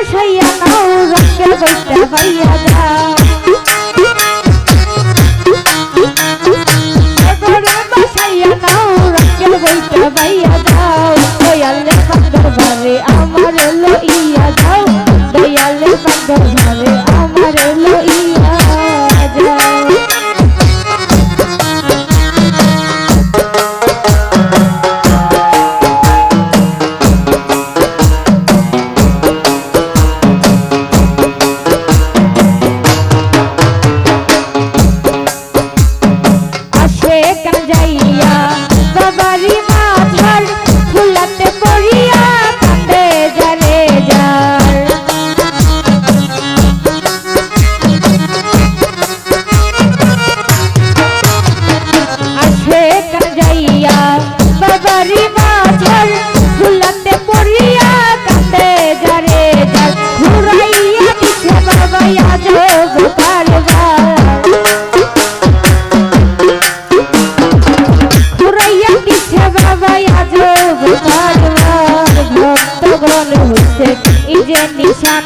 বসাইয়া নাও রঙ্গের বৈশা পাইয়া যাও। ঘরে বসাইয়া নাও রঙ্গের বৈশা পাইয়া যাও। দয়ালে বান্দর বারে আমার লইয়া যাও দয়ালে বান্দর আছে। এই যে নিশান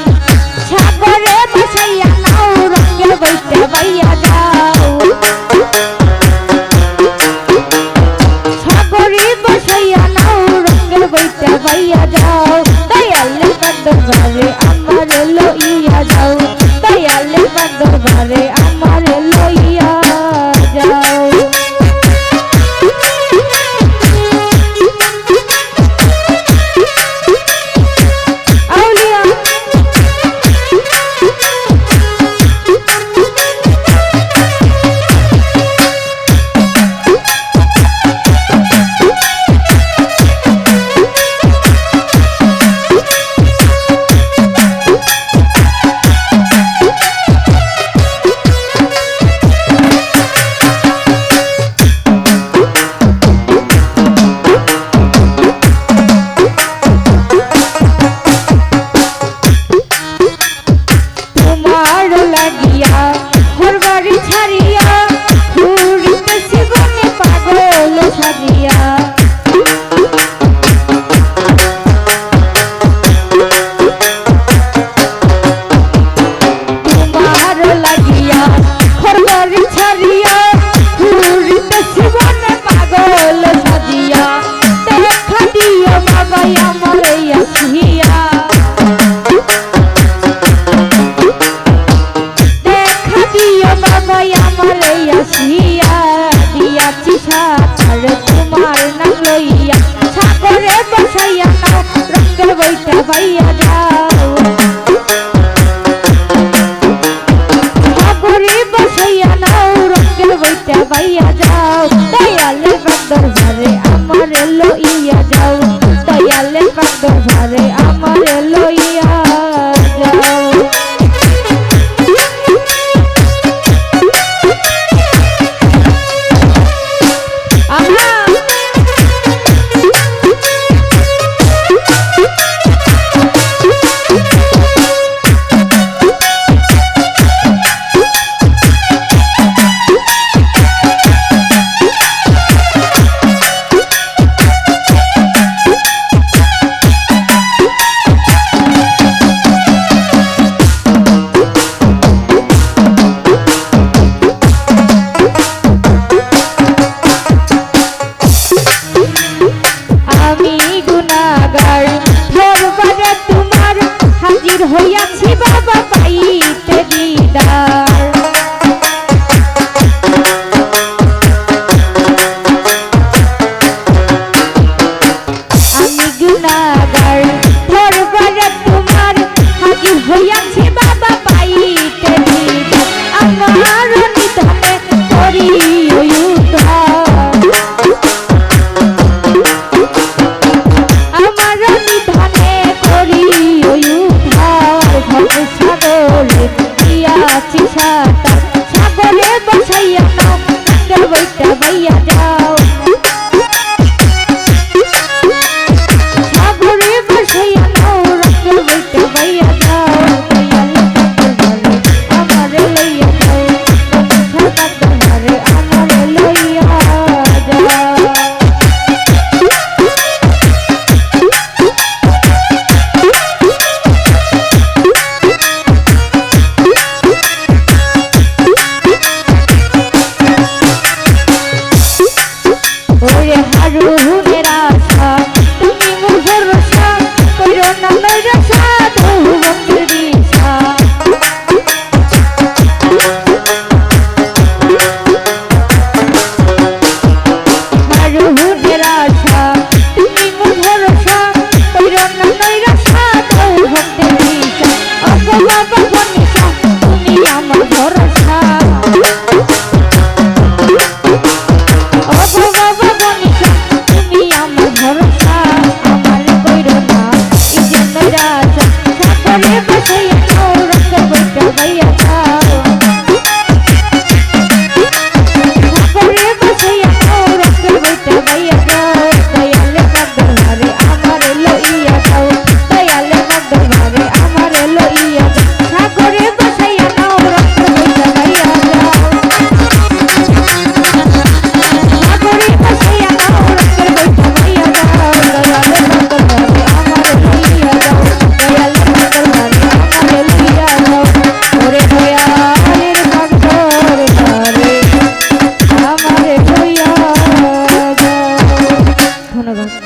লই